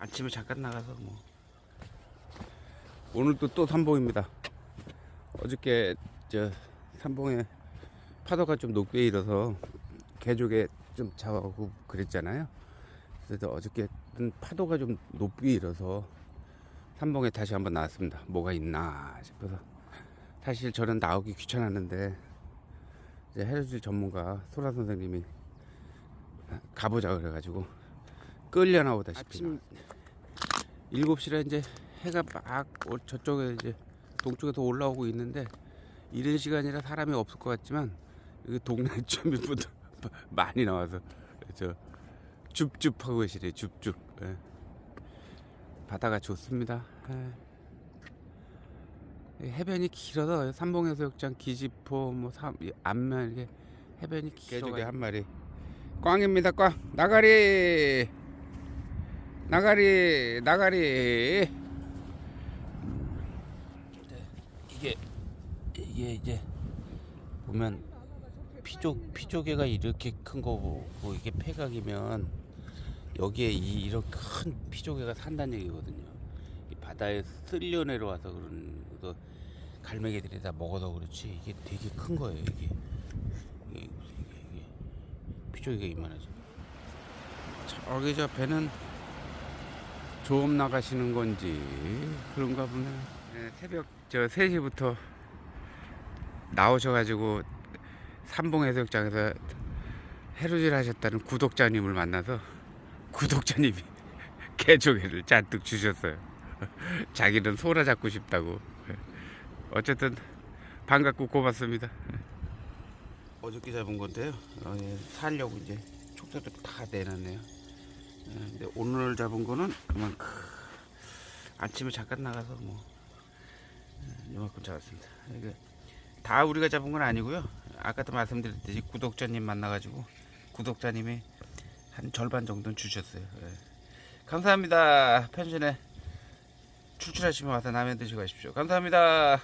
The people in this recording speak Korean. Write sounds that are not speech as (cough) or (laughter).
아침에 잠깐 나가서 뭐 오늘도 또 삼봉입니다. 어저께 저 삼봉에 파도가 좀 높게 일어서 개조개 좀 잡아오고 그랬잖아요. 그래서 어저께는 파도가 좀 높게 일어서 삼봉에 다시 한번 나왔습니다. 뭐가 있나 싶어서 사실 저는 나오기 귀찮았는데 이제 해루질 전문가 소라 선생님이 가보자 그래가지고 끌려 나오다시피 아침 7시라 이제 해가 막 오- 저쪽에 이제 동쪽에서 올라오고 있는데 이런 시간이라 사람이 없을 것 같지만 여기 동네 (laughs) 주민분들 (laughs) 많이 나와서 저 줍줍 하고 계시네 줍줍. 예. 바다가 좋습니다. 예. 이 해변이 길어서 삼봉해수욕장 기지포 뭐 삼, 이 안면 이렇게 해변이 길어 개조개 한 마리. 꽝입니다 꽝. 나가리 나가리 나가리 네, 이게 이게 이제 보면 피조 피조개가 이렇게 큰 거고 이게 폐각이면 여기에 이 이런 큰 피조개가 산다는 얘기거든요. 이 바다에 쓸려 내려와서 그런 그 갈매기들이 다 먹어서 그렇지 이게 되게 큰 거예요 이게 이게, 이게, 이게 피조개가 이만하죠. 저기 저 배는 조업 나가시는 건지 그런가 보네. 네, 새벽 저 3시부터 나오셔가지고 삼봉해수욕장에서 해루질 하셨다는 구독자님을 만나서 구독자님이 (laughs) 개조개를 잔뜩 주셨어요. (laughs) 자기는 소라 잡고 싶다고. 어쨌든 반갑고 고맙습니다. 어저께 잡은 건데요. 어, 예, 살려고 이제 촉사들 다 내놨네요. 예, 근데 오늘 잡은 거는 이만큼 아침에 잠깐 나가서 뭐 예, 이만큼 잡았습니다. 이게 다 우리가 잡은 건 아니고요. 아까도 말씀드렸듯이 구독자님 만나가지고 구독자님이 한 절반 정도는 주셨어요. 예. 감사합니다. 편신에 출출하시면 와서 라면 드시고 가십시오. 감사합니다.